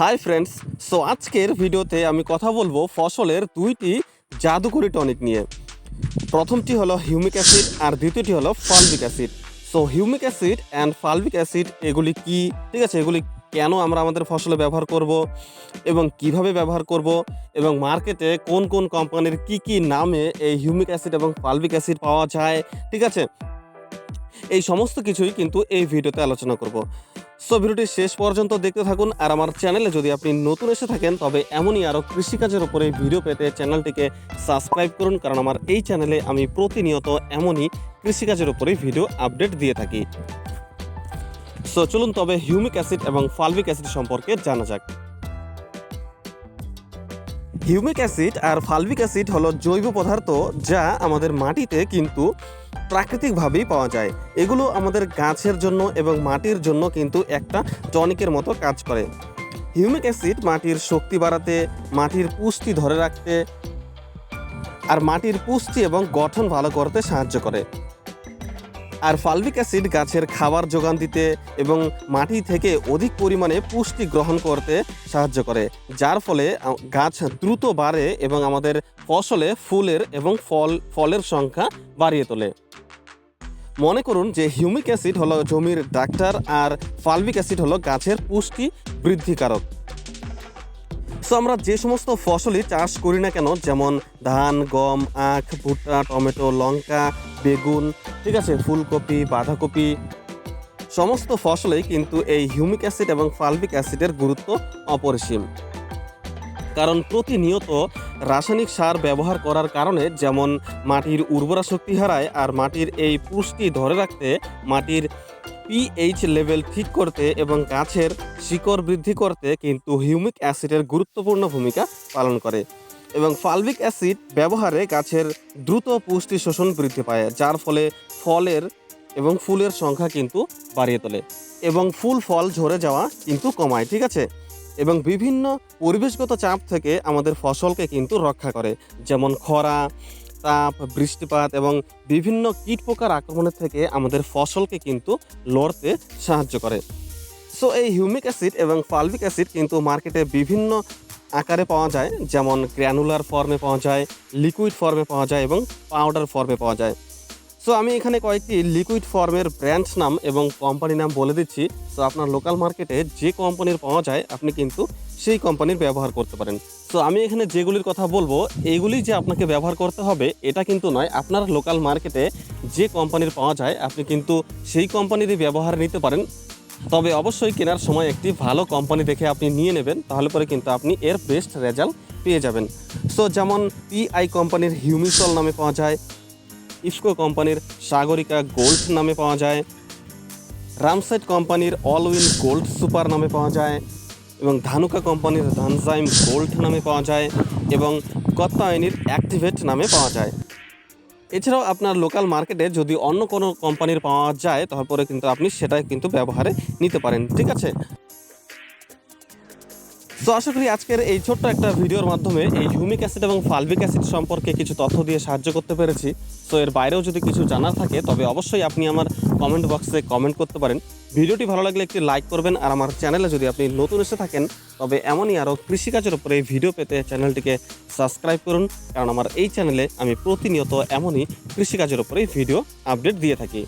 Hi friends so আজকের ভিডিওতে আমি কথা বলব ফসলের দুইটি জাদুকরি টনিক নিয়ে। প্রথমটি হলো হিউমিক অ্যাসিড আর দ্বিতীয়টি হলো fulvic acid so humic acid and fulvic acid এগুলি কি? ঠিক আছে, এগুলি কেন আমরা আমাদের ফসলে ব্যবহার করব এবং কীভাবে ব্যবহার করব এবং মার্কেটে কোন কোন কোম্পানির কি কি নামে এই হিউমিক অ্যাসিড এবং ফালবিক অ্যাসিড পাওয়া যায়? ঠিক আছে, এই সমস্ত কিছুই কিন্তু এই ভিডিওতে আলোচনা করব। সো ভিডিওটি শেষ পর্যন্ত দেখতে থাকুন আর আমার চ্যানেলে যদি আপনি নতুন এসে থাকেন, তবে এমনই আরও কৃষিকাজের উপরে ভিডিও পেতে চ্যানেলটিকে সাবস্ক্রাইব করুন, কারণ আমার এই চ্যানেলে আমি প্রতিনিয়ত এমনই কৃষিকাজের উপরে ভিডিও আপডেট দিয়ে থাকি। সো চলুন তবে হিউমিক অ্যাসিড এবং ফালভিক অ্যাসিড সম্পর্কে জানা যাক। হিউমিক অ্যাসিড আর ফালবিক অ্যাসিড হলো জৈব পদার্থ যা আমাদের মাটিতে কিন্তু প্রাকৃতিকভাবেই পাওয়া যায়। এগুলো আমাদের গাছের জন্য এবং মাটির জন্য কিন্তু একটা টনিকের মতো কাজ করে। হিউমিক অ্যাসিড মাটির শক্তি বাড়াতে, মাটির পুষ্টি ধরে রাখতে আর মাটির পুষ্টি এবং গঠন ভালো করতে সাহায্য করে। আর ফালবিক অ্যাসিড গাছের খাবার যোগান দিতে এবং মাটি থেকে অধিক পরিমাণে পুষ্টি গ্রহণ করতে সাহায্য করে, যার ফলে গাছ দ্রুত বাড়ে এবং আমাদের ফসলে ফুলের এবং ফল, ফলের সংখ্যা বাড়িয়ে তোলে। মনে করুন যে হিউমিক অ্যাসিড হলো জমির ডাক্তার আর ফালবিক অ্যাসিড হলো গাছের পুষ্টি বৃদ্ধিকারক। আমরা যে সমস্ত ফসলই চাষ করি না কেন, যেমন ধান, গম, আখ, ভুট্টা, টমেটো, লঙ্কা, বেগুন, ঠিক আছে, ফুলকপি, বাঁধাকপি, সমস্ত ফসলেই কিন্তু এই হিউমিক অ্যাসিড এবং ফালবিক অ্যাসিডের গুরুত্ব অপরিসীম। কারণ প্রতিনিয়ত রাসায়নিক সার ব্যবহার করার কারণে যেমন মাটির উর্বরা শক্তি হারায়, আর মাটির এই পুষ্টি ধরে রাখতে মাটির পিএইচ লেভেল ঠিক করতে এবং গাছের শিকড় বৃদ্ধি করতে কিন্তু হিউমিক অ্যাসিডের গুরুত্বপূর্ণ ভূমিকা পালন করে এবং ফালবিক অ্যাসিড ব্যবহারে গাছের দ্রুত পুষ্টি শোষণ বৃদ্ধি পায়, যার ফলে ফলের এবং ফুলের সংখ্যা কিন্তু বাড়িয়ে তোলে এবং ফুল ফল ঝরে যাওয়া কিন্তু কমায়, ঠিক আছে? এবং বিভিন্ন পরিবেশগত চাপ থেকে আমাদের ফসলকে কিন্তু রক্ষা করে, যেমন খরা তাপ, বৃষ্টিপাত এবং বিভিন্ন কীটপোকার আক্রমণের থেকে আমাদের ফসলকে কিন্তু লড়তে সাহায্য করে। সো এই হিউমিক অ্যাসিড এবং ফালবিক অ্যাসিড কিন্তু মার্কেটে বিভিন্ন আকারে পাওয়া যায়, যেমন গ্র্যানুলার ফর্মে পাওয়া যায় লিকুইড ফর্মে পাওয়া যায় এবং পাউডার ফর্মে পাওয়া যায়। সো আমি এখানে কয়েকটি লিকুইড ফর্মের ব্র্যান্ড নাম এবং কোম্পানি নাম বলে দিচ্ছি। সো আপনার লোকাল মার্কেটে যে কোম্পানির পাওয়া যায়, আপনি কিন্তু সেই কোম্পানির ব্যবহার করতে পারেন। তো আমি এখানে যেগুলির কথা বলব এইগুলি যে আপনাকে ব্যবহার করতে হবে, এটা কিন্তু নয়। আপনার লোকাল মার্কেটে যে কোম্পানির পাওয়া যায়, আপনি কিন্তু সেই কোম্পানিরই ব্যবহার নিতে পারেন। তবে অবশ্যই কেনার সময় একটি ভালো কোম্পানি দেখে আপনি নিয়ে নেবেন, তাহলে পরে কিন্তু আপনি এর বেস্ট রেজাল্ট পেয়ে যাবেন। সো যেমন পিআই কোম্পানির হিউমিসল নামে পাওয়া যায় ইফকো কোম্পানির সাগরিকা গোল্ড নামে পাওয়া যায় রামসাইড কোম্পানির অল উইন গোল্ড সুপার নামে পাওয়া যায় এবং ধানুকা কোম্পানির ধানজাইম গোল্ড নামে পাওয়া যায় এবং কত্তায়নির অ্যাক্টিভেট নামে পাওয়া যায়। এছাড়াও আপনার লোকাল মার্কেটে যদি অন্য কোনো কোম্পানির পাওয়া যায়, তারপরে কিন্তু আপনি সেটাই কিন্তু ব্যবহারে নিতে পারেন। ঠিক আছে? তো আশা করি আজকের এই ছোট্ট একটা ভিডিওর মাধ্যমে এই হিউমিক অ্যাসিড এবং ফালবিক অ্যাসিড সম্পর্কে কিছু তথ্য দিয়ে সাহায্য করতে পেরেছি। তো এর বাইরেও যদি কিছু জানার থাকে, তবে অবশ্যই আপনি আমার কমেন্ট বক্সে কমেন্ট করতে পারেন। ভিডিওটি ভালো লাগলে একটি লাইক করবেন আর আমার চ্যানেলে যদি আপনি নতুন এসে থাকেন, তবে এমনই আরও কৃষিকাজের উপরে ভিডিও পেতে চ্যানেলটিকে সাবস্ক্রাইব করুন। কারণ আমার এই চ্যানেলে আমি প্রতিনিয়ত এমনই কৃষিকাজের উপরে ভিডিও আপডেট দিয়ে থাকি।